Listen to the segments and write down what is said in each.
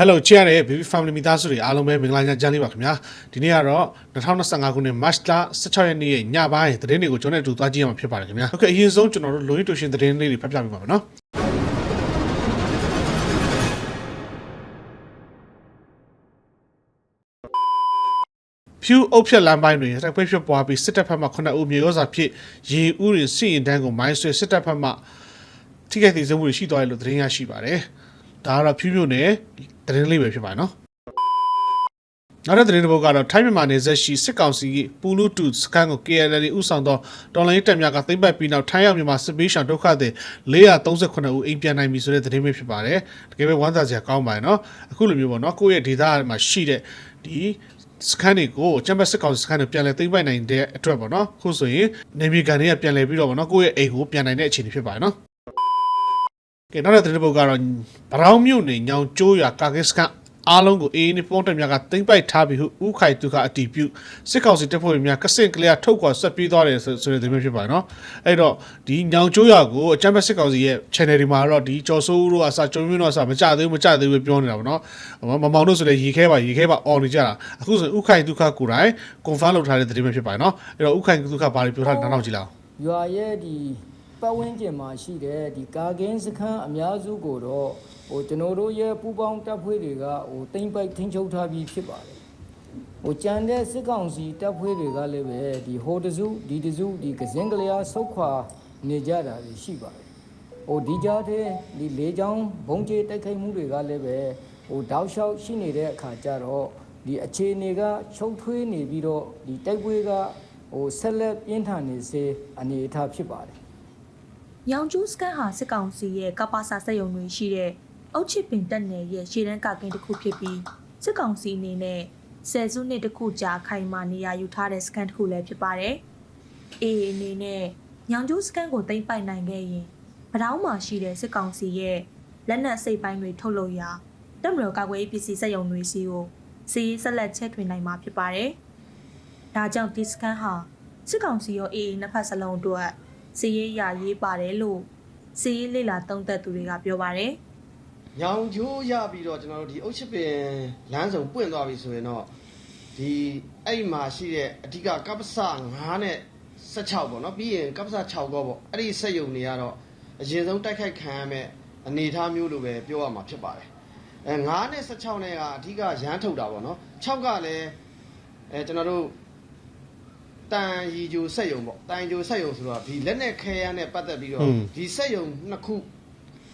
Hello ချစ်ရတဲ့ Baby Family မိသားစုတွေအားလုံးပဲမင်္ဂလာညချမ်းလေးပါခင်ဗျာဒီနေ့ကတော့2025ခုနှစ် March လ16ရက်နေ့ရဲ့ညပိုင်းသတင်းတွေကိုကျွန်တော်တို့အတူသွားကြည့်ရမှာဖြစ်ပါတယ်ခင်ဗျာဟုတ်ကဲ့အရင်ဆုံးကျွန်တော်တို့လိုရင်းတူရှင်သတင်းလေးတွေဖတ်ပြပေးပါမယ်နော်ဖြူအုပ်ဖြက်လမ်းပိုင်းတွင်တိုက်ပွဲဖြစ်ပွားပြီးစစ်တပ်ဘက်မှ9ဦးမြေဩဇာဖြစ်ရေဦးရင်စစ်ရင်တန်းကိုမိုင်းဆွဲစစ်တပ်ဘက်မှထိခိုက်သေးဆုံးမှုတွေရှိသွားတယ်လို့သတင်းရရှိပါတယ်။ ဒါကတော့ဖြူဖြူနဲ့သတင်းလေးပဲဖြစ်ပါတယ်နော်။နောက်တဲ့သတင်းတစ်ပုဒ်ကတော့ထိုင်းမြန်မာနယ်စပ်ရှိစစ်ကောင်စီပူလူတူစကန်ကို KLL ဥဆောင်သောတော်လိုင်းတပ်များကသိမ်းပိုက်ပြီးနောက်ထိုင်းရောက်မြန်မာစစ်ပေးရှောင်ဒုက္ခသည်438ဦးအိမ်ပြန်နိုင်ပြီဆိုတဲ့သတင်းပဲဖြစ်ပါတယ်။တကယ်ပဲဝမ်းသာစရာကောင်းပါတယ်နော်။အခုလိုမျိုးပေါ့နော်ကိုယ့်ရဲ့ဒေသမှာရှိတဲ့ဒီစကန်တွေကိုချမ်ဘတ်စစ်ကောင်စီစကန်တွေပြန်လည်သိမ်းပိုက်နိုင်တဲ့အတွက်ပေါ့နော်ခုဆိုရင်နေမြေကန်တွေကပြန်လည်ပြီးတော့ပေါ့နော်ကိုယ့်ရဲ့အိမ်ကိုပြန်နိုင်တဲ့အခြေအနေဖြစ်ပါတယ်နော် ကဲနောက်တဲ့သတင်းပုတ်ကတော့ဗရောင်းမြို့နယ်ညောင်ကျိုးရွာကာကစ်စကန်အားလုံးကိုအေးအေးနဲ့ပုံတက်များကသိမ့်ပိုက်ထားပြီးဟုဥခိုင်သူကအတီးပြုစစ်ကောင်စီတပ်ဖွဲ့ဝင်များကစင့်ကလေးထုတ်ကွာဆက်ပြေးသွားတယ်ဆိုဆိုတဲ့သတင်းမျိုးဖြစ်ပါတယ်နော်အဲ့တော့ဒီညောင်ကျိုးရွာကိုအချမ်းဘတ်စစ်ကောင်စီရဲ့ channel ဒီမှာတော့ဒီကျော်စိုးဦးတို့ကစကြုံမျိုးတော့စမကြသေးဘူးမကြသေးဘူးပြောနေတာပေါ့နော်မမောင်တို့ဆိုလည်းရေခဲပါရေခဲပါអော်နေကြတာအခုဆိုဥခိုင်သူခကိုယ်တိုင် confirm လုပ်ထားတဲ့သတင်းမျိုးဖြစ်ပါတယ်နော်အဲ့တော့ဥခိုင်သူခဘာတွေပြောထားလဲနောက်နောက်ကြည့်လောက်ရွာရဲ့ဒီ ပတ်ဝန်းကျင်မှာရှိတဲ့ဒီကာကင်းစခန်းအများစုကိုတော့ဟိုကျွန်တော်တို့ရဲ့ပူပေါင်းတပ်ဖွဲ့တွေကဟိုတိမ့်ပိုက်ထိန်းချုပ်ထားပြီးဖြစ်ပါတယ်ဟိုကြံတဲ့စစ်ကောင်စီတပ်ဖွဲ့တွေကလည်းပဲဒီဟိုတစုဒီတစုဒီကစင်းကလေးအားဆုတ်ခွာနေကြတာတွေရှိပါတယ်ဟိုဒီကြားထဲဒီလေချောင်းဘုံကျဲတိုက်ခိုက်မှုတွေကလည်းပဲဟိုတောက်လျှောက်ရှိနေတဲ့အခါကျတော့ဒီအခြေအနေကချုပ်ထွေးနေပြီးတော့ဒီတိုက်ပွဲကဟိုဆက်လက်ပြင်းထန်နေစေအနေအထားဖြစ်ပါတယ်။ ရောင်ကျူးစကန်ဟာစစ်ကောင်စီရဲ့ကပ္ပစာစက်ရုံတွေရှိတဲ့အုတ်ချစ်ပင်တက်နယ်ရဲ့ရှေ့တန်းကကင်းတစ်ခုဖြစ်ပြီးစစ်ကောင်စီအနေနဲ့ဆယ်စုနှစ်တစ်ခုကြာခိုင်မာနေရယူထားတဲ့စကန်တစ်ခုလည်းဖြစ်ပါတယ်။အေးအနေနဲ့ညောင်ကျူးစကန်ကိုသိမ်းပိုက်နိုင်ခဲ့ရင်ဗတောင်းမှာရှိတဲ့စစ်ကောင်စီရဲ့လက်နက်စိတ်ပိုင်းတွေထုတ်လုပ်ရာတပ်မတော်ကာကွယ်ရေးပစ္စည်းစက်ရုံတွေစီကိုစီးဆက်လက်ချဲ့ထွင်နိုင်မှာဖြစ်ပါတယ်။ဒါကြောင့်ဒီစကန်ဟာစစ်ကောင်စီရောအေးနှစ်ဖက်စလုံးအတွက် စီးရေးရရေးပါတယ်လို့စီးရေးလေလာသုံးသက်သူတွေကပြောပါတယ်ညောင်ကျိုးရပြီးတော့ကျွန်တော်တို့ဒီအုတ်ချစ်ပင်လမ်းစုံပွင့်သွားပြီဆိုရင်တော့ဒီအဲ့ဒီမှာရှိတဲ့အဓိကကပ္ပစ9နဲ့16ပေါ့နော်ပြီးရင်ကပ္ပစ6ကောပေါ့အဲ့ဒီစက်ယုံတွေကတော့အရင်ဆုံးတိုက်ခိုက်ခံရမဲ့အနေအထားမျိုးလိုပဲပြောရမှာဖြစ်ပါတယ်အဲ9နဲ့16နဲ့ကအဓိကရမ်းထုတ်တာပေါ့နော်6ကလည်းအဲကျွန်တော်တို့ တန်ရီဂျိုစက်ယုံပေါ့တန်ရီဂျိုစက်ယုံဆိုတော့ဒီလက်နဲ့ခဲရမ်းနဲ့ပတ်သက်ပြီးတော့ဒီစက်ယုံနှစ်ခု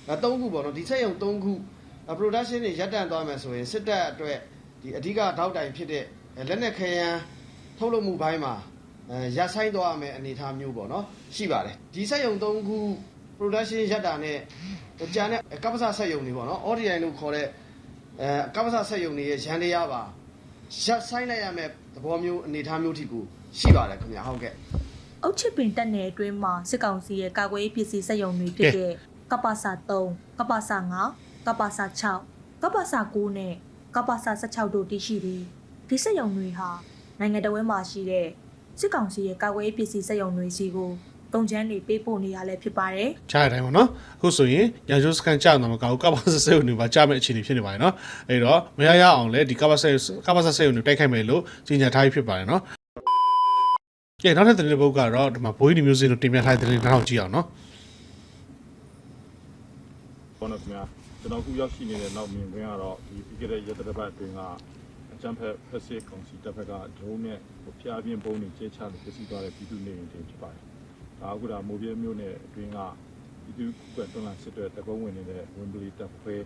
အဲ၃ခုပေါ့နော်ဒီဆက်ရုံ၃ခု production တွေရပ်တန့်သွားမယ်ဆိုရင်စစ်တပ်အတွက်ဒီအဓိကထောက်တိုင်ဖြစ်တဲ့အဲလက်နက်ခဲယမ်းထုတ်လုပ်မှုဘိုင်းမှာအဲရပ်ဆိုင်သွားမယ်အနေအထားမျိုးပေါ့နော်ရှိပါတယ်ဒီဆက်ရုံ၃ခု production ရပ်တာနဲ့ကြံတဲ့ကပ္ပစဆက်ရုံတွေပေါ့နော် ODI လို့ခေါ်တဲ့အဲကပ္ပစဆက်ရုံတွေရဲ့ရန်တရားပါရပ်ဆိုင်လိုက်ရမယ်သဘောမျိုးအနေအထားမျိုးထိကို ရှိပါတယ်ခင်ဗျာဟုတ်ကဲ့။အုတ်ချစ်ပင်တက်နယ်အတွင်းမှာစစ်ကောင်စီရဲ့ကာကွယ်ရေးပစ္စည်းစက်ရုံတွေဖြစ်တဲ့ကပ္ပစာ3ကပ္ပစာ5ကပ္ပစာ6ကပ္ပစာ9နဲ့ကပ္ပစာ16တို့တည်ရှိပြီးဒီစက်ရုံတွေဟာနိုင်ငံတော်ဝန်မှာရှိတဲ့စစ်ကောင်စီရဲ့ကာကွယ်ရေးပစ္စည်းစက်ရုံတွေစီကိုတုံချမ်းတွေပေးပို့နေရလဲဖြစ်ပါတယ်။ချားတဲ့အတိုင်းပေါ့နော်အခုဆိုရင်ညာကျိုးစကန်ကြောက်တော့မကောက်ကပ္ပစဆေုံတွေပါကြားမဲ့အခြေအနေဖြစ်နေပါတယ်နော်အဲ့တော့မရရအောင်လဲဒီကပ္ပစကပ္ပစဆေုံတွေတိုက်ခိုက်မယ်လို့ကြီးညာထားပြီးဖြစ်ပါတယ်နော် ကဲနောက်ထပ်သတင်းတစ်ပုဒ်ကတော့ဒီမှာဘိုးကြီးမျိုးစင်းတို့တင်ပြထားတဲ့သတင်းနောက်ကြည့်အောင်နော်ဘောနခင်ဗျာကျွန်တော်အခုရောက်ရှိနေတဲ့နောက်မြင်ကွင်းကတော့ဒီပြီးခဲ့တဲ့ရက်တစ်ပတ်အတွင်းကအကြံဖက်ဖက်စစ်ကောင်စီတပ်ဖက်ကဒရုန်းနဲ့ဟိုဖျားပြင်းပုံးတွေကျဲချလို့ပြစ်စီသွားတဲ့ပြည်သူနေအိမ်တွေဖြစ်ပါတယ်။ဒါအခုဒါမိုးပြဲမျိုးနဲ့အတွင်းကပြည်သူကွက်တွန်းလာစစ်တဲ့တကုန်းဝင်နေတဲ့ဝင်ပလီတပ်ဖွဲ့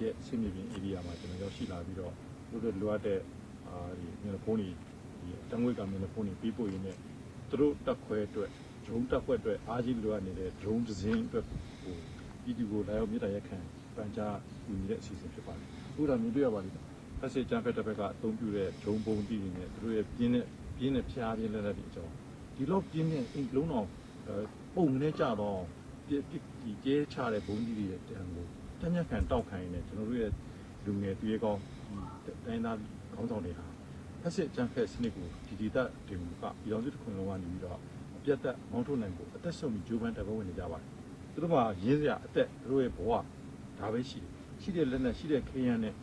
ရဲ့ဆင်မြေပြင်ဧရိယာမှာကျွန်တော်ရောက်ရှိလာပြီးတော့တို့တို့လိုအပ်တဲ့အာဒီမြေဖုန်းတွေဒီတံငွေကမြေဖုန်းတွေပြီးပို့ရင်းနဲ့ သူတို့တပ်ခွဲအတွက်ဒရုန်းတပ်ဖွဲ့အတွက်အားကြီးလိုအပ်နေတဲ့ဒရုန်းတစ်စင်းအတွက်ဟိုပြည်သူကိုလာရောက်မြစ်တာရက်ခံပန်ကြားယူနေတဲ့အစီအစဉ်ဖြစ်ပါတယ်။အခုတော့မြင်တွေ့ရပါလိမ့်မယ်။ဖက်စစ်ကြံဖက်တစ်ဖက်ကအသုံးပြုတဲ့ဂျုံပုံတီးတွေနဲ့သူတို့ရဲ့ပြင်းတဲ့ပြင်းတဲ့ဖျားပြင်းလက်လက်တွေအကြောင်းဒီလောက်ပြင်းတဲ့အင်ကလုံးတော်ပုံနဲ့ကြတော့ပြဒီကျဲချတဲ့ဘုံကြီးတွေရဲ့တန်ကိုတမျက်ခံတောက်ခိုင်းနေကျွန်တော်တို့ရဲ့လူငယ်တရေကောင်းဒီတိုင်းသားခေါင်းဆောင်တွေဟာဖ က်စစ်ကြံဖက်စနစ်ကိုဒီဒီတက်တင်ကပြည်တော်စုတစ်ခုလုံးကနေပြီးတော့ပြတ်သက်မောင်းထုတ်နိုင်ဖို့အသက်ဆုံးပြီးဂျိုးပန်းတပ်ဖွဲ့ဝင်နေကြပါတယ်သူတို့မှာရင်းစရာအသက်သူတို့ရဲ့ဘဝဒါပဲရှိတယ်ရှိတဲ့လက်နဲ့ရှိတဲ့ခရမ်းနဲ့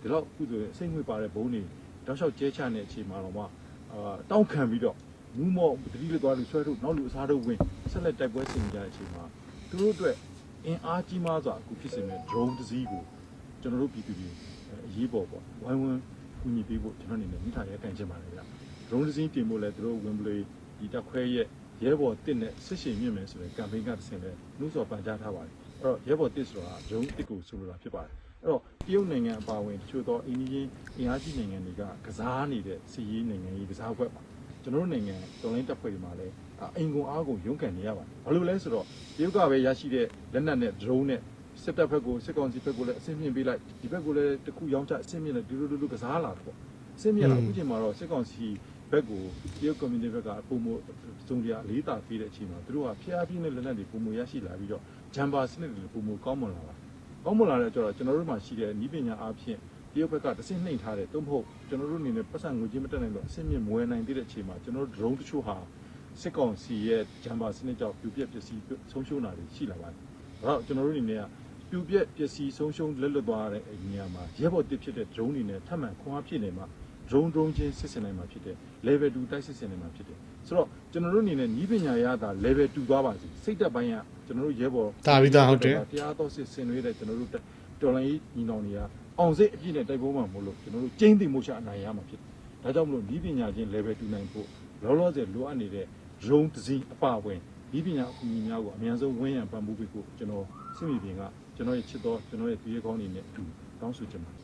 ဒီတော့အခုဆိုရင်စိတ်ငွေပါတဲ့ဘုံတွေတောက်လျှောက်ကျဲချတဲ့အချိန်မှာတော့မှအာတောင်းခံပြီးတော့မူးမော့တတိလက်သွားလူဆွဲထုတ်နောက်လူအစားထုတ်ဝင်ဆက်လက်တိုက်ပွဲဆင်ကြတဲ့အချိန်မှာသူတို့အတွက်အင်အားကြီးမားစွာအခုဖြစ်စေမဲ့ drone တစ်စီးကိုကျွန်တော်တို့ပြည်သူတွေအရေးပေါ်ပေါ့ဝိုင်းဝန်း ကူညီပေးဖို့ကျွန်တော်အနေနဲ့မိထားရဲကန်ချင်ပါတယ်ဗျာ drone တစ်စီးတင်ဖို့လဲသူတို့ဝင်ပလေဒီတက်ခွဲရဲ့ရဲဘော်တစ်နဲ့စစ်ရှင်မြင့်မယ်ဆိုတဲ့ campaign ကတစ်ဆင့်လဲနှုတ်ဆော်ပန်ကြားထားပါတယ်အဲ့တော့ရဲဘော်တစ်ဆိုတာ drone တစ်ကိုဆိုလိုတာဖြစ်ပါတယ်အဲ့တော့တရုတ်နိုင်ငံအပါအဝင်တချို့သောအိန္ဒိယအင်အားကြီးနိုင်ငံတွေကကစားနေတဲ့စီးရေးနိုင်ငံရေးကစားကွက်ပါကျွန်တော်တို့နိုင်ငံတော်လိုင်းတပ်ဖွဲ့တွေမှာလည်းအင်ကုန်အားကိုရုန်းကန်နေရပါတယ်ဘာလို့လဲဆိုတော့တရုတ်ကပဲရရှိတဲ့လက်နက်နဲ့ drone နဲ့ စစ်တပ်ဘက်ကိုစစ်ကောင်စီဘက်ကိုလည်းအဆင့်မြင့်ပေးလိုက်ဒီဘက်ကိုလည်းတစ်ခုရောင်းချအဆင့်မြင့်လိုက်ဒီလိုလိုလိုကစားလာတယ်ပေါ့အဆင့်မြင့်လာအခုချိန်မှာတော့စစ်ကောင်စီဘက်ကိုတရုတ် community ဘက်ကပုံမစုံကြအလေးတာပေးတဲ့အချိန်မှာသူတို့ကဖျားပြင်းတဲ့လက်နက်တွေပုံမရရှိလာပြီးတော့ဂျမ်ပါစနစ်တွေပုံမကောင်းမွန်လာတာကောင်းမွန်လာတဲ့ကျတော့ကျွန်တော်တို့မှာရှိတဲ့ဤပညာအားဖြင့်တရုတ်ဘက်ကတစ်ဆင့်နှိမ်ထားတယ်သို့မဟုတ်ကျွန်တော်တို့အနေနဲ့ပတ်စံငွေချင်းမတက်နိုင်တော့အဆင့်မြင့်မွေးနိုင်သေးတဲ့အချိန်မှာကျွန်တော်တို့ drone တချို့ဟာစစ်ကောင်စီရဲ့ဂျမ်ပါစနစ်ကြောင့်ပြူပြက်ပစ္စည်းဆုံးရှုံးတာတွေရှိလာပါတယ်။ဒါတော့ကျွန်တော်တို့အနေနဲ့က ပြူပြက်ပစ္စည်းဆုံးရှုံးလက်လွတ်သွားတဲ့နေရာမှာရဲဘော်တစ်ဖြစ်တဲ့ drone တွေနဲ့ထပ်မံခွန်အားဖြစ်နေမှာ drone drone ချင်းစစ်စင်နိုင်မှာဖြစ်တယ် level 2တိုက်စစ်စင်နိုင်မှာဖြစ်တယ်ဆိုတော့ကျွန်တော်တို့အနေနဲ့ဤပညာရတာ level 2သွားပါစီစိတ်သက်ပိုင်းကကျွန်တော်တို့ရဲဘော်ဒါပြီးသားဟုတ်တယ်တရားတော်စစ်ဆင်နွေးတဲ့ကျွန်တော်တို့တော်လိုင်းညီနောင်တွေကအောင်စိတ်အပြည့်နဲ့တိုက်ပွဲမှာမလို့ကျွန်တော်တို့ကျင်းသိမှုချအနိုင်ရမှာဖြစ်တယ်ဒါကြောင့်မလို့ဤပညာချင်း level 2နိုင်ဖို့လောလောဆယ်လိုအပ်နေတဲ့ drone တစ်စီးအပါအဝင်ဤပညာအကူအညီများကိုအများဆုံးဝန်းရံပံ့ပိုးပေးဖို့ကျွန်တော်စစ်မြေပြင်က ကျွန်တော်ရဲ့ချစ်တော်ကျွန်တော်ရဲ့သူရဲကောင်းတွေနဲ့အတူတောင်းဆိုချင်ပါတယ်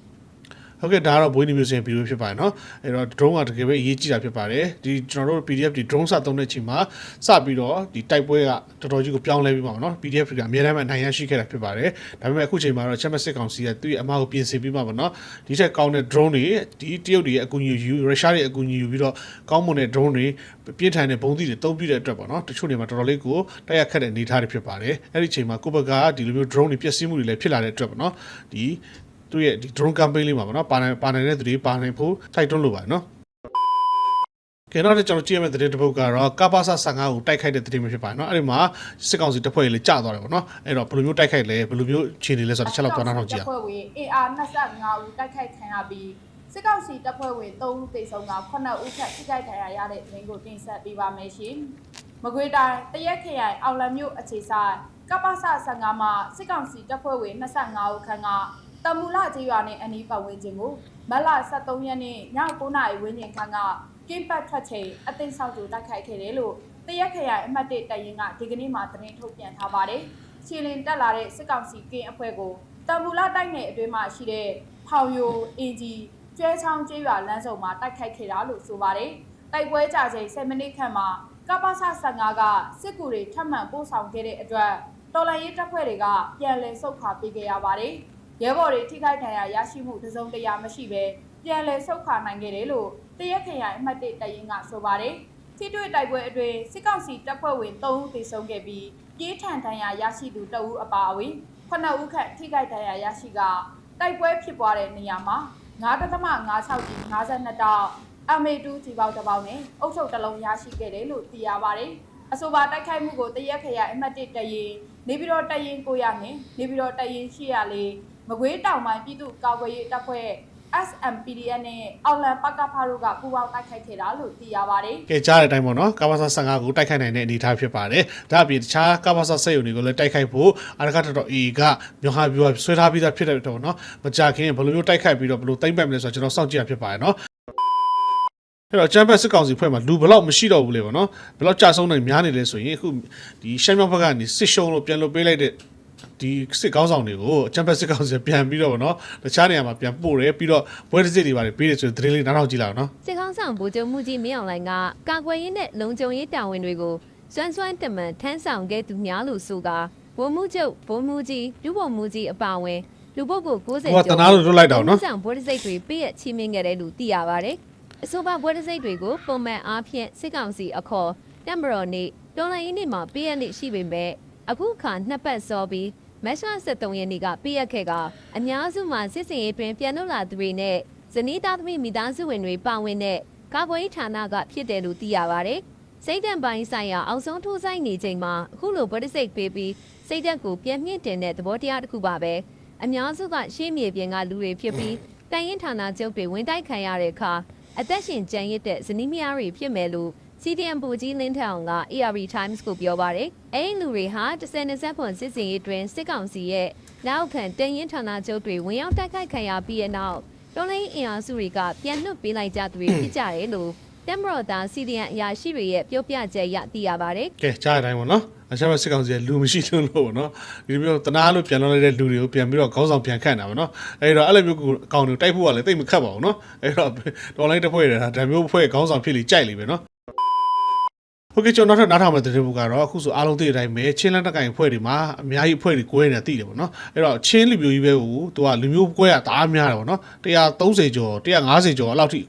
ဟုတ်ကဲ့ဒါကတော့ဘွေးနေမျိုးစင်ဗီဒီယိုဖြစ်ပါတယ်เนาะအဲ့တော့ drone ကတကယ်ပဲအရေးကြီးတာဖြစ်ပါတယ်ဒီကျွန်တော်တို့ PDF ဒီ drone စသုံးတဲ့အချိန်မှာစပြီးတော့ဒီတိုက်ပွဲကတော်တော်ကြီးကိုပြောင်းလဲပြီးပါမှာเนาะ PDF တွေကအများတမ်းအနိုင်ရရှိခဲ့တာဖြစ်ပါတယ်ဒါပေမဲ့အခုချိန်မှာတော့ Champions League ကောင်စီကသူ့ရဲ့အမှားကိုပြင်ဆင်ပြီးမှပါเนาะဒီထက်ကောင်းတဲ့ drone တွေဒီတရုတ်တွေရဲ့အကူအညီယူရုရှားတွေအကူအညီယူပြီးတော့ကောင်းမွန်တဲ့ drone တွေပြင်းထန်တဲ့ဘုံသီးတွေတုံးပြတဲ့အတွက်ပေါ့เนาะတချို့နေမှာတော်တော်လေးကိုတိုက်ရခတ်တဲ့အနေအထားတွေဖြစ်ပါတယ်အဲ့ဒီချိန်မှာကိုယ့်ဘက်ကဒီလိုမျိုး drone တွေပျက်စီးမှုတွေလည်းဖြစ်လာတဲ့အတွက်ပေါ့เนาะဒီ သူ့ရဲ့ဒီ drone campaign လေးမှာပေါ့နော်ပါနိုင်ပါနိုင်တဲ့သူတွေပါနိုင်ဖို့တိုက်တွန်းလိုပါတယ်နော်ကဲတော့ကျွန်တော်ကြည့်ရမယ့်သတင်းတစ်ပုဒ်ကတော့ကပါဆာ15ကိုတိုက်ခိုက်တဲ့သတင်းမျိုးဖြစ်ပါတယ်နော်အဲ့ဒီမှာစစ်ကောင်စီတပ်ဖွဲ့တွေလည်းကြာသွားတယ်ပေါ့နော်အဲ့တော့ဘယ်လိုမျိုးတိုက်ခိုက်လဲဘယ်လိုမျိုးခြေနေလဲဆိုတော့တစ်ချက်လောက်သွားနောက်ကြည့်အောင်တပ်ဖွဲ့ဝင် AR 25ဦးတိုက်ခိုက်ခံရပြီးစစ်ကောင်စီတပ်ဖွဲ့ဝင်3ဦးသေဆုံးက9ဦးခန့်ထိခိုက်ဒဏ်ရာရတဲ့သတင်းကိုတင်ဆက်ပေးပါမယ်ရှင်။မကွေးတိုင်းတရက်ခရိုင်အောင်လံမြို့အခြေဆိုင်ကပ္ပစ15မှာစစ်ကောင်စီတပ်ဖွဲ့ဝင်25ဦးခန့်ကတ မူလကျေးရွာနဲ့အနီးပတ်ဝန်းကျင်ကိုမတ်လ23ရက်နေ့ည9:00နာရီဝန်းကျင်ခန့်ကကင်းပတ်ထွက်ချိန်အသိမ်းဆောက်သူတိုက်ခိုက်ခဲ့တယ်လို့တရက်ခရိုင်အမှတ်1တပ်ရင်းကဒီကနေ့မှသတင်းထုတ်ပြန်ထားပါတယ်။ခြေလင်တက်လာတဲ့စစ်ကောင်စီကင်းအဖွဲ့ကိုတံမူလာတိုက်နယ်အတွင်းမှာရှိတဲ့ဖောင်ယိုအင်ဂျီကျွဲချောင်းကျေးရွာလမ်းစုံမှာတိုက်ခိုက်ခဲ့တာလို့ဆိုပါတယ်။တိုက်ပွဲကြချိန်10မိနစ်ခန့်မှာကပ္ပဆ15ကစစ်ကူတွေထပ်မံပို့ဆောင်ခဲ့တဲ့အတွက်တော်လန်ရေးတပ်ဖွဲ့တွေကပြန်လည်ဆုတ်ခွာပေးခဲ့ရပါတယ်။ ရဲဘော်တွေထိခိုက်ဒဏ်ရာရရှိမှုတစ်စုံတစ်ရာမရှိဘဲပြန်လည်ဆုတ်ခွာနိုင်ခဲ့တယ်လို့တရက်ခရိုင်အမှတ်1တပ်ရင်းကဆိုပါတယ်။ထိတွေ့တိုက်ပွဲအတွင်းစစ်ကောင်စီတပ်ဖွဲ့ဝင်3ဦးသေဆုံးခဲ့ပြီးပြေးထန်ဒဏ်ရာရရှိသူ2ဦးအပါအဝင်ခုနှစ်ဦးခန့်ထိခိုက်ဒဏ်ရာရရှိကတိုက်ပွဲဖြစ်ပွားတဲ့နေရာမှာ9.56ကြီး52တောက် MA2 ကြီးပေါက်တစ်ပေါက်နဲ့အုပ်ချုပ်တစ်လုံးရရှိခဲ့တယ်လို့သိရပါတယ်။အဆိုပါတိုက်ခိုက်မှုကိုတရက်ခရိုင်အမှတ်1တရင်နေပြည်တော်တရင်900နဲ့နေပြည်တော်တရင်804 မကွေးတောင်ပိုင်းပြည်သူ့ကာကွယ်ရေးတပ်ဖွဲ့ SMPDN နဲ့အောက်လန်ပကဖာတို့ကပူးပေါင်းတိုက်ခိုက်ခဲ့တာလို့သိရပါတယ်။ကဲကြားတဲ့အတိုင်းပေါ့နော်ကပါဆာ15ကိုတိုက်ခိုက်နိုင်တဲ့အနေအထားဖြစ်ပါတယ်ဒါအပြင်တခြားကပါဆာစက်ရုံတွေကိုလည်းတိုက်ခိုက်ဖို့အရကတော်တော် A ကမြန်မာပြည်ကဆွဲထားပြီးသားဖြစ်တဲ့တော့နော်မကြခင်ဘယ်လိုမျိုးတိုက်ခိုက်ပြီးတော့ဘယ်လိုသိမ့်ပိုက်မလဲဆိုတော့ကျွန်တော်စောင့်ကြည့်ရဖြစ်ပါတယ်နော်အဲ့တော့ချမ်ပီယံစစ်ကောင်စီဖွဲ့မှာလူဘယ်လောက်မရှိတော့ဘူးလေပေါ့နော်ဘယ်လောက်ကြာဆုံးနေများနေလဲဆိုရင်အခုဒီရှမ်းမြောက်ဘက်ကနေစစ်ရှုံးလို့ပြန်လွတ်ပေးလိုက်တဲ့ ဒီစစ်ကောင်းဆောင်တွေကိုချမ်ပီယံစစ်ကောင်စီပြန်ပြီးတော့ဗောနော်တခြားနေရာမှာပြန်ပို့တယ်ပြီးတော့ဘွဲတစ်စစ်တွေပါတယ်ပေးတယ်ဆိုတဲ့သတင်းလေးနားထောင်ကြည့်လိုက်အောင်နော်စစ်ကောင်းဆောင်ဗိုလ်ချုပ်မှုကြီးမင်းအောင်လှိုင်ကကာကွယ်ရေးနဲ့လုံခြုံရေးတာဝန်တွေကိုစွမ်းစွမ်းတမန်ထမ်းဆောင်ခဲ့သူများလို့ဆိုကာဗိုလ်မှုချုပ်ဗိုလ်မှုကြီးလူဗိုလ်မှုကြီးအပါအဝင်လူပုဂ္ဂိုလ်90ဟိုကတနာလို့လွတ်လိုက်တာနော်ဆောင်ဗိုလ်တစိတ်တွေပြည့်ရချီးမြှင့်ခဲ့တယ်လို့သိရပါတယ်အဆိုပါဗိုလ်တစိတ်တွေကိုပုံမှန်အားဖြင့်စစ်ကောင်စီအခေါ်တက်မတော်နေ့တော်လိုင်းရေးနေ့မှာပြည့်ရနေ့ရှိပေမဲ့ အခုအခါနှစ်ပတ်စောပြီးမတ်လ23ရက်နေ့ကပြည့်ရခဲ့ကအများစုမှာစစ်စင်ရေးတွင်ပြန်လွတ်လာသူတွေနဲ့ဇနီးသားသမီးမိသားစုဝင်တွေပါဝင်တဲ့ကာကွယ်ရေးဌာနကဖြစ်တယ်လို့သိရပါတယ်။စိတ်တံပိုင်းဆိုင်ရာအောင်ဆုံးထိုးဆိုင်နေချိန်မှာအခုလိုဗဒစိတ်ပေးပြီးစိတ်သက်ကိုပြန်မြင့်တင်တဲ့သဘောတရားတစ်ခုပါပဲ။အများစုကရှေးမြေပြင်ကလူတွေဖြစ်ပြီးတိုင်ရင်ဌာနချုပ်တွေဝင်တိုက်ခံရတဲ့အခါအသက်ရှင်ကျန်ရစ်တဲ့ဇနီးမယားတွေဖြစ်မယ်လို့ CDM ပူကြီးလင်းထောင်က ARD Times ကိုပြောပါတယ်။အဲဒီလူတွေဟာ10နှစ်ဆက်ဖွန်စစ်စင်ရေးတွင်စစ်ကောင်စီရဲ့နောက်ခံတိုင်ရင်ဌာနချုပ်တွေဝင်ရောက်တိုက်ခိုက်ခံရပြီးတဲ့နောက်တော်လိုင်းအင်အားစုတွေကပြန်လွတ်ပေးလိုက်ကြသူတွေဖြစ်ကြတယ်လို့တက်မတော်သား CDM အရာရှိတွေရဲ့ပြောပြချက်အရသိရပါတယ်။ကဲကြားရတိုင်းပေါ့နော်အချက်မဲ့စစ်ကောင်စီကလူမရှိလို့လို့ပေါ့နော်ဒီလိုမျိုးတနာလို့ပြန်လာလိုက်တဲ့လူတွေကိုပြန်ပြီးတော့ခေါင်းဆောင်ပြန်ခန့်တာပေါ့နော်အဲ့တော့အဲ့လိုမျိုးအကောင့်တွေတိုက်ဖို့ကလည်းတိတ်မခတ်ပါဘူးနော်အဲ့တော့ဒေါ်လိုက်တစ်ဖွဲ့ရတာဒါမျိုးဖွဲ့ခေါင်းဆောင်ဖြစ်လိကြိုက်လိပဲနော် ဟုတ်ကဲ့ကျွန်တော်နောက်ထပ်နားထောင်မယ့်သတင်းပုကတော့အခုဆိုအားလုံးသိတဲ့အတိုင်းပဲချင်းလက်တက်ကင်ဖွဲ့တွေမှာအများကြီးဖွဲ့တွေကွဲနေတာသိတယ်ပေါ့နော်အဲ့တော့ချင်းလူမျိုးကြီးပဲကိုသူကလူမျိုးကွဲရတာအားများတယ်ပေါ့နော်130ကျော်150ကျော်အဲ့လောက်ထိ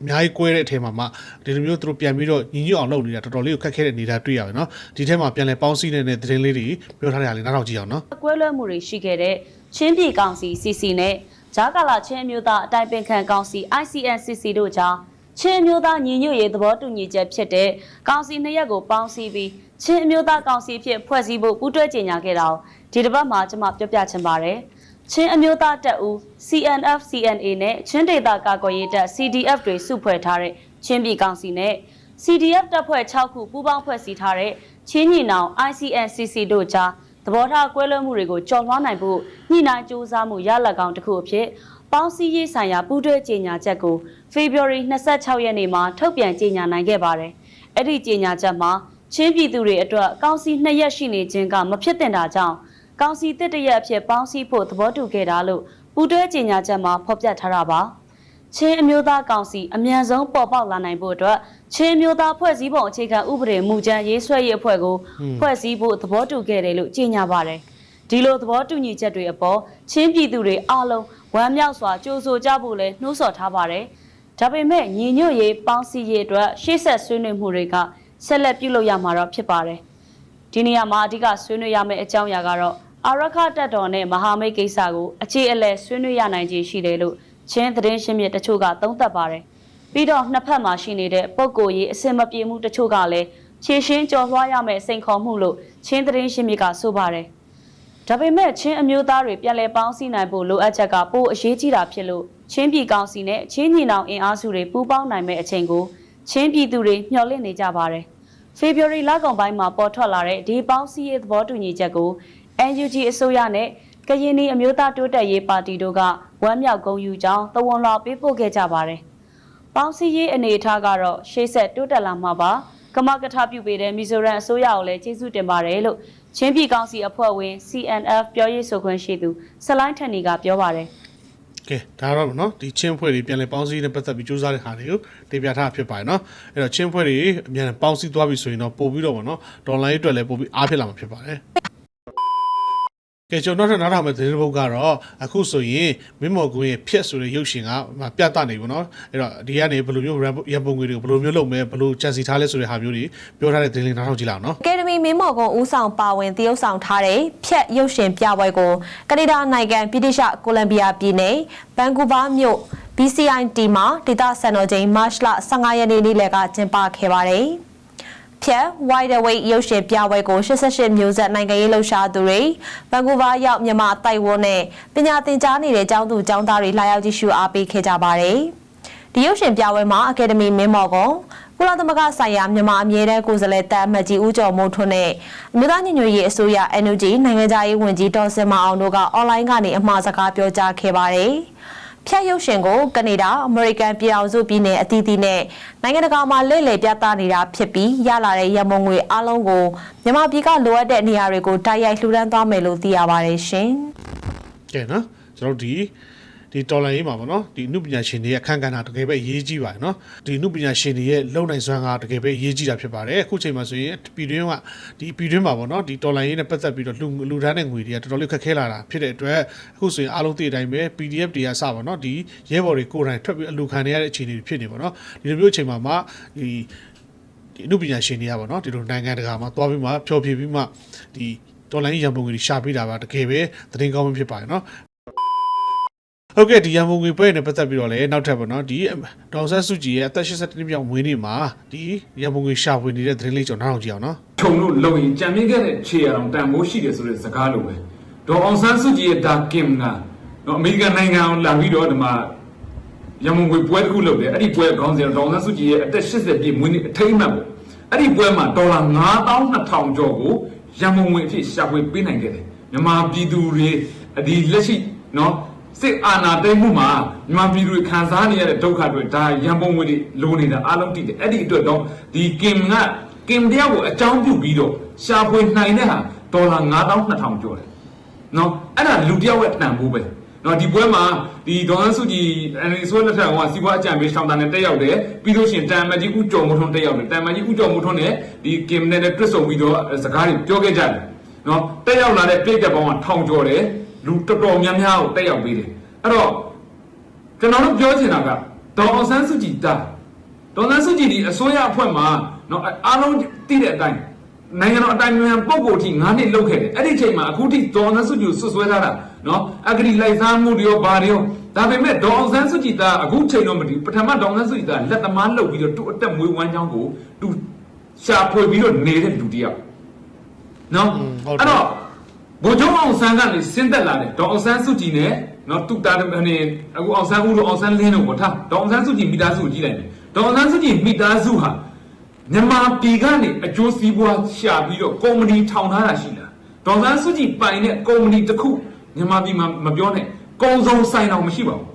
အများကြီးကွဲတဲ့အထဲမှာမှဒီလိုမျိုးသူတို့ပြန်ပြီးတော့ညီညွတ်အောင်လုပ်နေတာတော်တော်လေးကိုခက်ခဲတဲ့နေတာတွေ့ရတယ်နော်ဒီထဲမှာပြန်လဲပေါင်းစည်းနေတဲ့သတင်းလေးတွေပြောထားတဲ့အားလေးနားထောင်ကြည့်အောင်နော်ကွဲလွဲမှုတွေရှိခဲ့တဲ့ချင်းပြည်ကောင်စီ CC နဲ့ဂျာကာလာချင်းအမျိုးသားအတိုင်းပင်ခံကောင်စီ ICNCC တို့ကြား ချင်းအမျိုးသားညီညွတ်ရေးသဘောတူညီချက်ဖြစ်တဲ့ကောင်စီနှစ်ရက်ကိုပေါင်းစည်းပြီးချင်းအမျိုးသားကောင်စီဖြစ်ဖွဲ့စည်းဖို့ပူးတွဲကြေညာခဲ့တာကိုဒီတစ်ပတ်မှာကျွန်မပြောပြချင်ပါတယ်ချင်းအမျိုးသားတပ်ဦး CNF CNA နဲ့ချင်းဒေသကာကွယ်ရေးတပ် CDF တွေစုဖွဲ့ထားတဲ့ချင်းပြည်ကောင်စီနဲ့ CDF တပ်ဖွဲ့6ခုပူးပေါင်းဖွဲ့စည်းထားတဲ့ချင်းညီနောင် ICNCC တို့ကြားသဘောထားကွဲလွဲမှုတွေကိုကျော်လွှားနိုင်ဖို့ညှိနှိုင်းကြိုးစားမှုရလဒ်ကောင်းတစ်ခုအဖြစ် ပေါင်းစည်းရေးဆိုင်ရာပူးတွဲကြေညာချက်ကို February 26ရက်နေ့မှာထုတ်ပြန်ကြေညာနိုင်ခဲ့ပါတယ်။အဲ့ဒီကြေညာချက်မှာချင်းပြည်သူတွေအတွက်ကောင်စီနှစ်ရက်ရှိနေခြင်းကမဖြစ်တင်တာကြောင့်ကောင်စီတစ်တရက်အဖြစ်ပေါင်းစည်းဖို့သဘောတူခဲ့တာလို့ပူးတွဲကြေညာချက်မှာဖော်ပြထားတာပါ။ချင်းအမျိုးသားကောင်စီအမြန်ဆုံးပေါ်ပေါက်လာနိုင်ဖို့အတွက်ချင်းအမျိုးသားဖွဲ့စည်းပုံအခြေခံဥပဒေမူကြမ်းရေးဆွဲရေးအဖွဲ့ကိုဖွဲ့စည်းဖို့သဘောတူခဲ့တယ်လို့ကြေညာပါတယ်။ဒီလိုသဘောတူညီချက်တွေအပေါ်ချင်းပြည်သူတွေအားလုံး ဝမ်းမြောက်စွာကြိုးဆိုကြဖို့လည်းနှိုးဆော်ထားပါတယ်။ဒါပေမဲ့ညီညွတ်ရေးပေါင်းစည်းရေးအတွက်ရှေ့ဆက်ဆွေးနွေးမှုတွေကဆက်လက်ပြုလုပ်ရမှာတော့ဖြစ်ပါတယ်။ဒီနေရာမှာအဓိကဆွေးနွေးရမယ့်အကြောင်းအရာကတော့အာရခတပ်တော်နဲ့မဟာမိတ်ကိစ္စကိုအခြေအလဲဆွေးနွေးရနိုင်ခြေရှိတယ်လို့ချင်းသတင်းရှင်းမြစ်တချို့ကသုံးသပ်ပါတယ်။ပြီးတော့နှစ်ဖက်မှာရှိနေတဲ့ပုံကိုယ်ရေးအစင်မပြေမှုတချို့ကလည်းခြေရှင်းကြော်လွှားရမယ့်စိန်ခေါ်မှုလို့ချင်းသတင်းရှင်းမြစ်ကဆိုပါတယ်။ ဒါပေမဲ့ချင်းအမျိုးသားတွေပြန်လည်ပေါင်းစည်းနိုင်ဖို့လိုအပ်ချက်ကပိုအရေးကြီးတာဖြစ်လို့ချင်းပြည်ကောင်စီနဲ့ချင်းညီနောင်အင်အားစုတွေပူးပေါင်းနိုင်မယ့်အချိန်ကိုချင်းပြည်သူတွေမျှော်လင့်နေကြပါတယ်။ဖေဖော်ဝါရီလကုန်ပိုင်းမှာပေါ်ထွက်လာတဲ့ဒီပေါင်းစည်းရေးသဘောတူညီချက်ကို NUG အစိုးရနဲ့ကရင်နီအမျိုးသားတိုးတက်ရေးပါတီတို့ကဝမ်းမြောက်ဂုဏ်ယူကြောင်းသဝန်လွှာပေးပို့ခဲ့ကြပါတယ်။ပေါင်းစည်းရေးအနေအထားကတော့ရှေ့ဆက်တိုးတက်လာမှာပါ။ကမကထပြုပေးတဲ့မီဇိုရမ်အစိုးရကိုလည်းကျေးဇူးတင်ပါတယ်လို့ ချင်းပြည်ကောင်စီအဖွဲ့ဝင် CNF ပြောရေးဆိုခွင့်ရှိသူဆလိုင်းထန်နီကပြောပါတယ်။ကဲဒါတော့နော်ဒီချင်းဖွဲ့တွေပြန်လဲပေါင်းစည်းနဲ့ပတ်သက်ပြီးစူးစမ်းတဲ့ခါတွေကိုတင်ပြထားဖြစ်ပါတယ်နော်အဲ့တော့ချင်းဖွဲ့တွေအမြန်ပေါင်းစည်းသွားပြီဆိုရင်တော့ပို့ပြီးတော့ဗောနော်ဒေါ်လာရေးအတွက်လည်းပို့ပြီးအားဖြစ်လာမှာဖြစ်ပါတယ် ကဲကျွန်တော်တို့နောက်ထပ်မယ့်သတင်းတစ်ပုဒ်ကတော့အခုဆိုရင်မင်းမော်ကွင်းရဲ့ဖြက်ဆိုတဲ့ရုပ်ရှင်ကပြသနေပြီနော်အဲ့တော့ဒီကနေဘယ်လိုမျိုးရန်ပုံငွေတွေကိုဘယ်လိုမျိုးလုပ်မလဲဘယ်လိုကြံစီထားလဲဆိုတဲ့ဟာမျိုးတွေပြောထားတဲ့သတင်းလေးနားထောင်ကြည့်လောက်နော်အကယ်ဒမီမင်းမော်ကွန်ဦးဆောင်ပါဝင်တရုတ်ဆောင်ထားတဲ့ဖြက်ရုပ်ရှင်ပြပွဲကိုကနေဒါနိုင်ငံပြည်တိရှကိုလံဘီယာပြည်နယ်ဗန်ကူးဗားမြို့ BCIT မှာဒေသစံတော်ချိန်မတ်လ15ရက်နေ့နေ့လယ်ကကျင်းပခဲ့ပါတယ်။ ဖြက် Wide Awake ရုပ်ရှင်ပြပွဲကို88မျိုးဆက်နိုင်ငံရေးလှုပ်ရှားသူတွေဗန်ကူးဗားရောက်မြန်မာတိုက်ဝန်းနဲ့ပညာသင်ကြားနေတဲ့ကျောင်းသူကျောင်းသားတွေလာရောက်ကြည့်ရှုအားပေးခဲ့ကြပါတယ်။ဒီရုပ်ရှင်ပြပွဲမှာအကယ်ဒမီမင်းမော်ကွန်ကုလသမဂ္ဂဆိုင်ရာမြန်မာအမြဲတမ်းကိုယ်စားလှယ်တာအမတ်ကြီးဦးကျော်မိုးထွန်းနဲ့အမျိုးသားညီညွတ်ရေးအစိုးရ NUG နိုင်ငံသားရေးဝန်ကြီးဒေါ်စင်မအောင်တို့ကအွန်လိုင်းကနေအမှားစကားပြောကြားခဲ့ပါတယ်။ ဖြတ်ရုပ်ရှင်ကိုကနေဒါအမေရိကန်ပြည်အောင်စုပြည်နယ်အသီးသီးနဲ့နိုင်ငံတကာမှာလဲလှယ်ပြသနေတာဖြစ်ပြီးရလာတဲ့ရမုံငွေအလုံးကိုမြန်မာပြည်ကလိုအပ်တဲ့နေရာတွေကိုတိုက်ရိုက်လှူဒန်းသွားမယ်လို့သိရပါတယ်ရှင်။ကဲနော်ကျွန်တော်တို့ဒီ ဒီတော်လန်ရေးမှာပေါ့နော်ဒီအမှုပညာရှင်တွေရဲ့အခန့်ကဏ္ဍတကယ်ပဲအရေးကြီးပါတယ်နော်ဒီအမှုပညာရှင်တွေရဲ့လုံနိုင်စွမ်းကတကယ်ပဲအရေးကြီးတာဖြစ်ပါတယ်အခုချိန်မှာဆိုရင်ပြည်တွင်းကဒီပြည်တွင်းမှာပေါ့နော်ဒီတော်လန်ရေးနဲ့ပတ်သက်ပြီးတော့လူလူသားနဲ့ငွေတွေကတော်တော်လေးခက်ခဲလာတာဖြစ်တဲ့အတွက်အခုဆိုရင်အားလုံးသိတဲ့အတိုင်းပဲ PDF တွေကစပါနော်ဒီရဲဘော်တွေကိုယ်တိုင်ထွက်ပြီးအလူခံနေရတဲ့အခြေအနေတွေဖြစ်နေပါတော့ဒီလိုမျိုးအချိန်မှာမှဒီဒီအမှုပညာရှင်တွေကပေါ့နော်ဒီလိုနိုင်ငံတကာမှာသွားပြီးမှဖျော်ဖြေပြီးမှဒီတော်လိုင်းရံပုံငွေတွေရှာပေးတာပါတကယ်ပဲသတင်းကောင်းမှဖြစ်ပါတယ်နော် ဟုတ်ကဲ့ဒီရန်ပုံငွေပွဲနဲ့ပတ်သက်ပြီးတော့လည်းနောက်ထပ်ပေါ့နော်ဒီဒေါက်ဆတ်စုကြည်ရဲ့အသက်82နှစ်မြောက်မွေးနေ့မှာဒီရန်ပုံငွေရှာဖွေနေတဲ့သတင်းလေးကျွန်တော်နောက်အောင်ကြည့်အောင်နော်ခြုံလို့လုံရင်ကြံမြင့်ခဲ့တဲ့ခြေရအောင်တန်မိုးရှိတယ်ဆိုတဲ့စကားလိုပဲဒေါ်အောင်ဆန်းစုကြည်ရဲ့ဒါကင်ကနော်အမေရိကန်နိုင်ငံကိုလာပြီးတော့ဒီမှာရမုံငွေပွဲတစ်ခုလုပ်တယ်အဲ့ဒီပွဲခေါင်းစဉ်ဒေါ်ဆန်းစုကြည်ရဲ့အသက်80ပြည့်မွေးနေ့အထိမ်းအမှတ်ပေါ့အဲ့ဒီပွဲမှာဒေါ်လာ9200ကျော်ကိုရမုံငွေအဖြစ်ရှာဖွေပေးနိုင်ခဲ့တယ်မြန်မာပြည်သူတွေဒီလက်ရှိနော် စစ်အာဏာသိမ်းမှုမှာမြန်မာပြည်သူတွေခံစားနေရတဲ့ဒုက္ခတွေဒါရန်ပုံငွေတွေလိုနေတာအားလုံးသိတယ်အဲ့ဒီအတွက်တော့ဒီကင်ကကင်တယောက်ကိုအကြောင်းပြုပြီးတော့ရှာဖွေနိုင်တဲ့ဟာဒေါ်လာ9200ကျော်တယ်နော်အဲ့ဒါလူတစ်ယောက်ရဲ့တန်ဖိုးပဲနော်ဒီပွဲမှာဒီဒေါ်ဆန်းစုကြည်အဲဒီဆိုလက်ထက်ကစီးပွားအကြံပေးရှောင်းတာနဲ့တက်ရောက်တယ်ပြီးလို့ရှိရင်တန်မကြီးဦးကျော်မိုးထွန်းတက်ရောက်တယ်တန်မကြီးဦးကျော်မိုးထွန်းနဲ့ဒီကင်နဲ့တွေ့ဆုံပြီးတော့စကားတွေပြောခဲ့ကြတယ်နော်တက်ရောက်လာတဲ့ပြည့်ကြက်ပေါင်းကထောင်ကျော်တယ် လူတော်တော်များများကိုတက်ရောက်ပေးတယ်အဲ့တော့ကျွန်တော်တို့ပြောချင်တာကဒေါ်အောင်ဆန်းစုကြည်တာဒေါ်အောင်ဆန်းစုကြည်ဒီအစိုးရအဖွဲ့မှာနော်အားလုံးသိတဲ့အတိုင်းနိုင်ငံတော်အတိုင်းအမြန်ပုံကိုယ်ထိ9နှစ်လောက်ခဲ့တယ်အဲ့ဒီချိန်မှာအခုထိဒေါ်အောင်ဆန်းစုကြည်ကိုဆွဆွဲထားတာနော်အဂတိလိုက်စားမှုတွေရောဘာတွေရောဒါပေမဲ့ဒေါ်အောင်ဆန်းစုကြည်ကအခုချိန်တော့မတည်ပထမဒေါ်အောင်ဆန်းစုကြည်ကလက်သမားလုပ်ပြီးတော့သူ့အတက်မွေးဝမ်းချောင်းကိုသူရှာဖွေပြီးတော့နေတဲ့လူတစ်ယောက်နော်อืมဟုတ်တယ်အဲ့တော့ ဗိုလ်ချုပ်အောင်ဆန်းကနေဆင်းသက်လာတယ်ဒေါအောင်ဆန်းစုကြည်နဲ့နော်တူတာအနေအခုအောင်ဆန်းဦးတို့အောင်ဆန်းလင်းတို့ပေါ့ထားဒေါအောင်ဆန်းစုကြည်မိသားစုကိုကြည့်လိုက်တယ်ဒေါအောင်ဆန်းစုကြည်မိသားစုဟာမြန်မာပြည်ကနေအကျိုးစီးပွားရှာပြီးတော့ကုမ္ပဏီထောင်ထားတာရှိလားဒေါအောင်ဆန်းစုကြည်ပိုင်တဲ့ကုမ္ပဏီတစ်ခုမြန်မာပြည်မှာမပြောနဲ့ကုံစုံဆိုင်တော်မရှိပါဘူး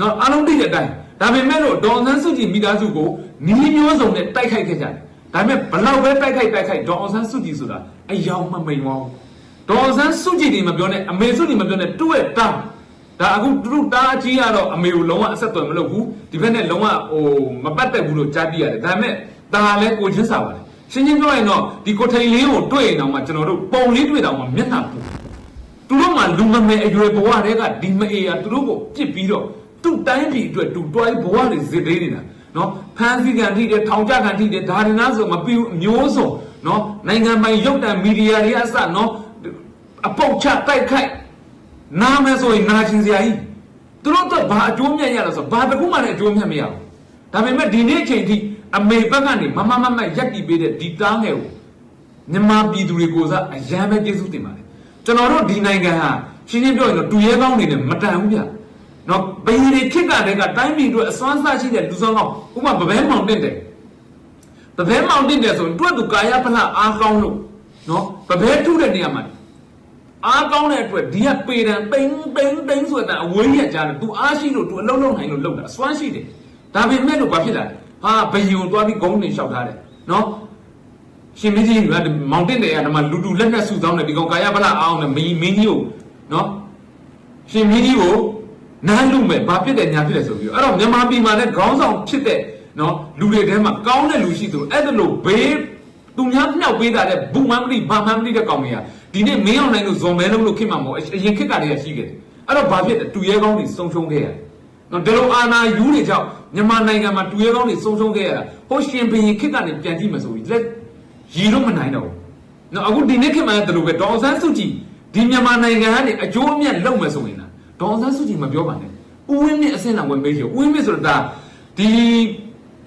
နော်အားလုံးသိတဲ့အတိုင်းဒါပေမဲ့လို့ဒေါအောင်ဆန်းစုကြည်မိသားစုကိုနီးမျိုးစုံနဲ့တိုက်ခိုက်ခဲ့ကြတယ်ဒါပေမဲ့ဘလောက်ပဲတိုက်ခိုက်တိုက်ခိုက်ဒေါအောင်ဆန်းစုကြည်ဆိုတာအယောင်မမိန်ပါဘူး ဒေါ်စန်းစုကြည်ဒီမပြောနဲ့အမေစုကြည်မပြောနဲ့တူရဲ့တားဒါအခုသူတို့တားအကြီးကတော့အမေကိုလုံးဝအဆက်အသွယ်မလုပ်ဘူးဒီဘက်နဲ့လုံးဝဟိုမပတ်သက်ဘူးလို့ကြားသိရတယ်ဒါပေမဲ့ဒါလည်းကိုချင်းစာပါတယ်ရှင်းရှင်းပြောရင်တော့ဒီကိုထိန်လေးကိုတွေ့ရင်တော့မှကျွန်တော်တို့ပုံလေးတွေ့တော့မှမျက်နှာပူသူတို့မှလူမမယ်အရွယ်ဘဝတွေကဒီမအေးရသူတို့ကိုပြစ်ပြီးတော့သူ့တိုင်းပြည်အတွက်သူတွိုင်းဘဝတွေဇစ်သေးနေတာနော်ဖမ်းဆီးကန်ထိတယ်ထောင်ချကန်ထိတယ်ဒါရင်သားဆိုမပြီးဘူးအမျိုးစုံနော်နိုင်ငံပိုင်ရုပ်တံမီဒီယာတွေအစနော် အပုတ်ချတိုက်ခိုက်နားမယ်ဆိုရင်နာကျင်စရာကြီးသူတို့တော့ဘာအကျိုးမြတ်ရလဲဆိုတော့ဘာတစ်ခုမှလည်းအကျိုးမြတ်မရဘူးဒါပေမဲ့ဒီနေ့အချိန်ထိအမေဘက်ကနေမမမမရက်တီပေးတဲ့ဒီတားငယ်ကိုမြန်မာပြည်သူတွေကိုစားအရန်ပဲကျေးဇူးတင်ပါတယ်ကျွန်တော်တို့ဒီနိုင်ငံဟာရှင်းရှင်းပြောရင်တော့တူရဲကောင်းနေနဲ့မတန်ဘူးဗျနော်ဘယ်ဒီခေတ်ကတည်းကတိုင်းပြည်တို့အစွမ်းစားရှိတဲ့လူဆောင်ကောင်းဥပမာဗဘဲမောင်တင်တယ်ဗဘဲမောင်တင်တယ်ဆိုရင်တွတ်သူကာယဖလားအားကောင်းလို့နော်ဗဘဲထုတဲ့နေရာမှာ အားကောင်းတဲ့အတွက်ဒီကပေတံပိန်ပိန်ပိန်ဆိုတဲ့အဝေးရကြတယ် तू အားရှိလို့ तू အလုံးလုံးနိုင်လို့လုပ်တာအစွမ်းရှိတယ်ဒါပေမဲ့လို့ဘာဖြစ်လာလဲဟာဘယုံသွားပြီးဂုံးနေလျှောက်ထားတယ်နော်ရှင်မင်းကြီးကမောင်တင်တယ်ကဒီမှာလူတူလက်နဲ့ဆူဆောင်းတယ်ဒီကောင်ကာယဗလာအောင်နဲ့မင်းမင်းကြီးကိုနော်ရှင်မင်းကြီးကိုနားလူမဲ့ဘာဖြစ်တယ်ညာဖြစ်တယ်ဆိုပြီးတော့အဲ့တော့မြန်မာပြည်မှာလည်းခေါင်းဆောင်ဖြစ်တဲ့နော်လူတွေထဲမှာကောင်းတဲ့လူရှိသူအဲ့ဒါလို့ဘေးသူများမြောက်ပေးတာတဲ့ဘူမန်မလီဘာမန်မလီတဲ့ကောင်တွေက ဒီနေ့မင်းအောင်နိုင်လို့ဇွန်မဲလုံးလို့ခင်မှာမဟုတ်အရင်ခက်ကတည်းကရှိခဲ့တယ်အဲ့တော့ဘာဖြစ်တယ်တူရဲကောင်းတွေစုံရှုံခဲ့ရတယ်နော်ဒီလိုအာနာယူတွေကြောင့်မြန်မာနိုင်ငံမှာတူရဲကောင်းတွေစုံရှုံခဲ့ရတာဟိုရှင်ဘရင်ခက်ကနေပြန်ကြည့်မှဆိုပြီးလက်ရည်လို့မနိုင်တော့ဘူးနော်အခုဒီနေ့ခေတ်မှာတလို့ပဲဒေါအောင်ဆန်းစုကြည်ဒီမြန်မာနိုင်ငံကနေအကျိုးအမြတ်လုပ်မယ်ဆိုရင်လားဒေါအောင်ဆန်းစုကြည်မပြောပါနဲ့ဦးဝင်းမြင့်အစင်းလာဝင်မေးချင်ဦးဝင်းမြင့်ဆိုတာဒီ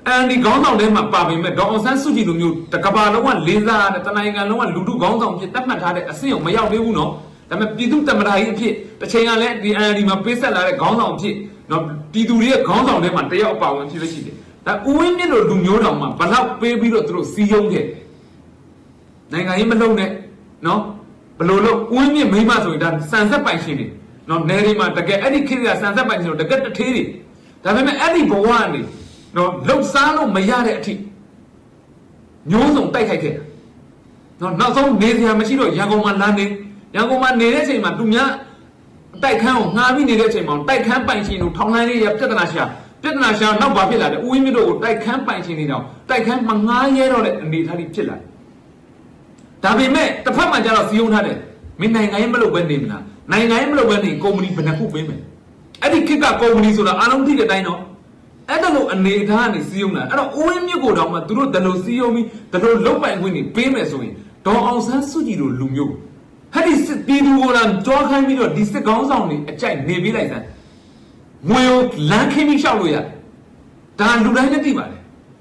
အန်ဒီခေါင်းဆောင်ထဲမှာပါပေမဲ့ဒေါအောင်ဆန်းစုကြည်လိုမျိုးတကဘာလုံးကလေးစားတဲ့တနိုင်ငံလုံးကလူထုခေါင်းဆောင်ဖြစ်တတ်မှတ်ထားတဲ့အဆင့်ကိုမရောက်သေးဘူးနော်ဒါပေမဲ့ပြည်သူတမန်တော်ကြီးအဖြစ်တစ်ချိန်ကလည်းဒီ NLD မှာပေးဆက်လာတဲ့ခေါင်းဆောင်အဖြစ်နော်ပြည်သူတွေရဲ့ခေါင်းဆောင်ထဲမှာတယောက်အပါဝင်ဖြစ်လို့ရှိတယ်ဒါဦးဝင်းမြင့်လိုလူမျိုးတော်မှာဘလောက်ပေးပြီးတော့သူတို့စီးရုံးခဲ့တယ်နိုင်ငံရေးမလုံးနဲ့နော်ဘလို့လို့ဦးဝင်းမြင့်မိမဆိုရင်ဒါစံဆက်ပိုင်ရှင်တွေနော်နယ်တွေမှာတကယ်အဲ့ဒီခေတ်ကစံဆက်ပိုင်ရှင်တို့တကယ်တထေးတွေဒါပေမဲ့အဲ့ဒီဘဝကနေ နော်လှုပ်ရှားလို့မရတဲ့အထိညှိုးစုံတိုက်ခိုက်ခဲ့တာနော်နောက်ဆုံးနေစရာမရှိတော့ရန်ကုန်မှာလမ်းနေရန်ကုန်မှာနေတဲ့အချိန်မှာသူများတိုက်ခန်းကိုငှားပြီးနေတဲ့အချိန်မှာတိုက်ခန်းပိုင်ရှင်တို့ထောင်လိုင်းလေးရပြဿနာရှာပြဿနာရှာနောက်ဘာဖြစ်လာလဲဦးဝင်းမြင့်တို့ကိုတိုက်ခန်းပိုင်ရှင်တွေတော့တိုက်ခန်းမငှားရဲတော့တဲ့အနေအထားလေးဖြစ်လာတယ်ဒါပေမဲ့တစ်ဖက်မှာကျတော့စီယုံထားတယ်မင်းနိုင်ငံရေးမလုပ်ဘဲနေမလားနိုင်ငံရေးမလုပ်ဘဲနေကုမ္ပဏီဘယ်နှခုပေးမယ်အဲ့ဒီခေတ်ကကုမ္ပဏီဆိုတာအားလုံးသိတဲ့အတိုင်းတော့ အဲ့ဒါလို့အနေထားကနေစီးရုံးတာအဲ့တော့အိုးဝင်းမြစ်ကိုတော့မှသူတို့ဒါလို့စီးရုံးပြီးဒါလို့လုတ်ပိုင်ခွင့်တွေပေးမယ်ဆိုရင်ဒေါ်အောင်ဆန်းစုကြည်တို့လူမျိုးဟဲ့ဒီစစ်ပြည်သူကိုလာကြောခိုင်းပြီးတော့ဒီစစ်ကောင်းဆောင်တွေအကြိုက်နေပေးလိုက်စမ်းငွေကိုလမ်းခင်းပြီးရှောက်လို့ရတယ်ဒါလူတိုင်းလည်းသိပါတယ်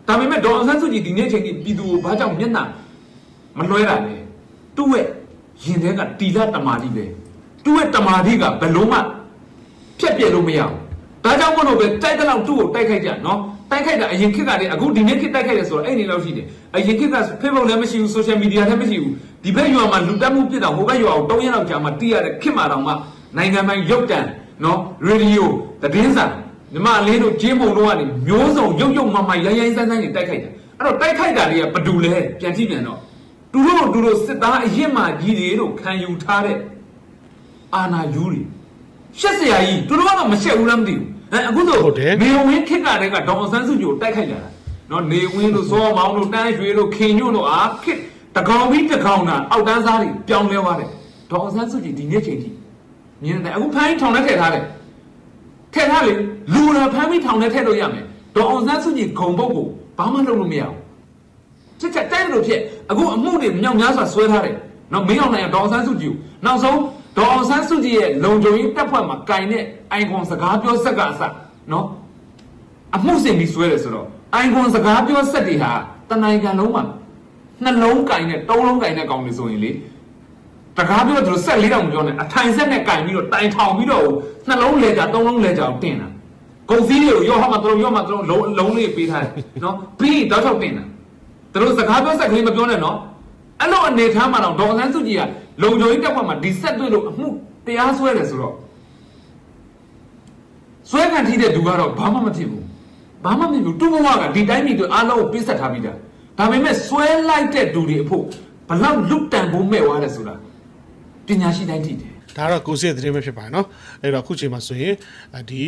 ဒါပေမဲ့ဒေါ်အောင်ဆန်းစုကြည်ဒီနေ့ချိန်ကြီးပြည်သူကိုဘာကြောင့်မျက်နှာမလွှဲတာလဲသူ့ရဲ့ရင်ထဲကတီလာတမာတိပဲသူသူ့ရဲ့တမာတိကဘယ်လုံးမှဖြတ်ပြက်လို့မရဘူး ဒါကြောင့်မလို့ပဲတိုက်တဲ့လောက်သူ့ကိုတိုက်ခိုက်ကြနော်တိုက်ခိုက်တာအရင်ခေတ်ကတည်းကအခုဒီနေ့ခေတ်တိုက်ခိုက်တယ်ဆိုတော့အဲ့ဒီလောက်ရှိတယ်အရင်ခေတ်က Facebook လည်းမရှိဘူး social media လည်းမရှိဘူးဒီဘက်ရွာမှာလူတက်မှုဖြစ်တာဟိုဘက်ရွာကို၃ရက်လောက်ကြာမှတီးရတဲ့ခေတ်မှာတောင်မှနိုင်ငံပိုင်ရုပ်တံနော်ရေဒီယိုသတင်းစာညီမလေးတို့ဂျင်းပုံတို့ကနေမျိုးစုံရုပ်ရုပ်မမရိုင်းရိုင်းဆန်းဆန်းနေတိုက်ခိုက်တယ်အဲ့တော့တိုက်ခိုက်တာတွေကဘယ်သူလဲပြန်ကြည့်ပြန်တော့သူတို့သူတို့စစ်သားအရင်မှကြီးတွေလို့ခံယူထားတဲ့အာနာယူတွေရှက်စရာကြီးသူတို့ကတော့မရှက်ဘူးလားမသိဘူး အဲအခုဆိုဟုတ်တယ်နေဝင်းခက်ကတည်းကဒေါအောင်ဆန်းစုကြည်ကိုတိုက်ခိုက်ကြတာနော်နေဝင်းတို့စောမောင်တို့တန်းရွှေတို့ခင်ညွန့်တို့အားခက်တကောင်ပြီးတကောင်တာအောက်တန်းစားတွေပြောင်းလဲသွားတယ်ဒေါအောင်ဆန်းစုကြည်ဒီနေ့ချိန်ထိမြင်တယ်အခုဖိုင်းထောင်နဲ့ထည့်ထားတယ်ထည့်ထားလေလူလာဖမ်းပြီးထောင်နဲ့ထည့်လို့ရမယ်ဒေါအောင်ဆန်းစုကြည်ဂုံပုတ်ကိုဘာမှလုပ်လို့မရဘူးချက်ချက်တိုက်လို့ဖြစ်အခုအမှုတွေမြောက်များစွာဆွဲထားတယ်နော်မင်းအောင်နိုင်ကဒေါအောင်ဆန်းစုကြည်ကိုနောက်ဆုံး ဒေါအောင်ဆန်းစုကြည်ရဲ့လုံခြုံရေးတပ်ဖွဲ့မှာကင်တဲ့အိုင်ကွန်စကားပြောဆက်ကအစနော်အမှုစင်ပြီးဆွဲတယ်ဆိုတော့အိုင်ကွန်စကားပြောဆက်တွေဟာတနိုင်ငံလုံးမှာနှလုံးကင်နဲ့သုံးလုံးကင်တဲ့ကောင်တွေဆိုရင်လေတကားပြောသူတို့ဆက်လေးတောင်မပြောနဲ့အထိုင်ဆက်နဲ့ကင်ပြီးတော့တိုင်ထောင်ပြီးတော့နှလုံးလဲကြသုံးလုံးလဲကြအောင်တင်တာကုန်စည်းတွေကိုရောဟမှတို့ရောမှတို့လုံးလုံးလေးပေးထားတယ်နော်ပြီးတော့ထောက်တင်တာတို့စကားပြောဆက်ကလေးမပြောနဲ့နော်အဲ့လိုအနေထားမှာတော့ဒေါ်စန်းစုကြည်က လုံခြုံရေးတပ်ဖွဲ့မှာဒီဆက်တွေ့လို့အမှုတရားစွဲတယ်ဆိုတော့ဆွဲခံထိတဲ့သူကတော့ဘာမှမဖြစ်ဘူးဘာမှမဖြစ်ဘူးသူ့ဘဝကဒီတိုင်းပြည်သူအားလုံးကိုပြစ်ဆက်ထားပြီးသားဒါပေမဲ့ဆွဲလိုက်တဲ့သူတွေအဖို့ဘလောက်လွတ်တန်ဖို့မဲ့သွားတယ်ဆိုတာပညာရှိတိုင်းသိတယ် ဒါကတော့ကိုစစ်သတင်းပဲဖြစ်ပါတယ်နော်အဲ့တော့အခုချိန်မှာဆိုရင်ဒီ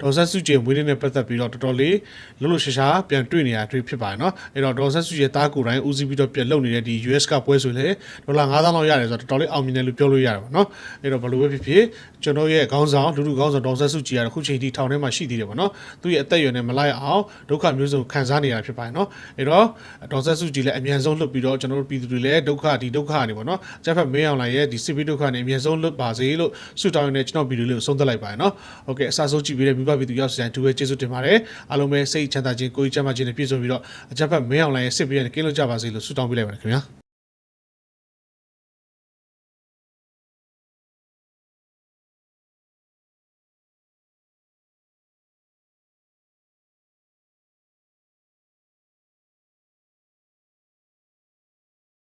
ဒေါ်ဆတ်စုကြည်မွေးနေ့နဲ့ပတ်သက်ပြီးတော့တော်တော်လေးလှလှရှာရှာပြန်တွေ့နေရတွေ့ဖြစ်ပါတယ်နော်အဲ့တော့ဒေါ်ဆတ်စုကြည်တားကိုယ်တိုင်ဦးစီးပြီးတော့ပြန်လုပ်နေတဲ့ဒီ US ကပွဲဆိုလေဒေါ်လာ9000လောက်ရတယ်ဆိုတော့တော်တော်လေးအောင်မြင်တယ်လို့ပြောလို့ရတယ်ပေါ့နော်အဲ့တော့ဘလို့ပဲဖြစ်ဖြစ်ကျွန်တော်ရဲ့ခေါင်းဆောင်လူလူခေါင်းဆောင်ဒေါ်ဆတ်စုကြည်ကတော့အခုချိန်ထိထောင်ထဲမှာရှိသေးတယ်ပေါ့နော်သူ့ရဲ့အသက်အရွယ်နဲ့မလိုက်အောင်ဒုက္ခမျိုးစုံခံစားနေရတာဖြစ်ပါတယ်နော်အဲ့တော့ဒေါ်ဆတ်စုကြည်လည်းအမြန်ဆုံးလွတ်ပြီးတော့ကျွန်တော်တို့ပြည်သူတွေလည်းဒုက္ခဒီဒုက္ခနေပေါ့နော်အချက်ဖက်မင်းအောင်လာရဲ့ဒီစစ်ပီးဒုက္ခနေအမြန်ဆုံးလွတ်ပါစေလို့ဆုတောင်းရတဲ့ကျွန်တော်ဗီဒီယိုလေးကိုဆုံးသက်လိုက်ပါရနော်။ Okay အစားဆုံးကြည့်ပြီးတဲ့မိဘပြည်သူရောက်စတိုင်းတူပဲကျေးဇူးတင်ပါတယ်။အားလုံးပဲစိတ်ချမ်းသာခြင်းကိုယ်ကြီးချမ်းသာခြင်းနဲ့ပြည့်စုံပြီးတော့အကြက်ဖက်မင်းအောင်လိုင်းရဲ့စစ်ပြေးနဲ့ကင်းလို့ကြပါစေလို့ဆုတောင်းပေးလိုက်ပါတယ်ခင်ဗျာ။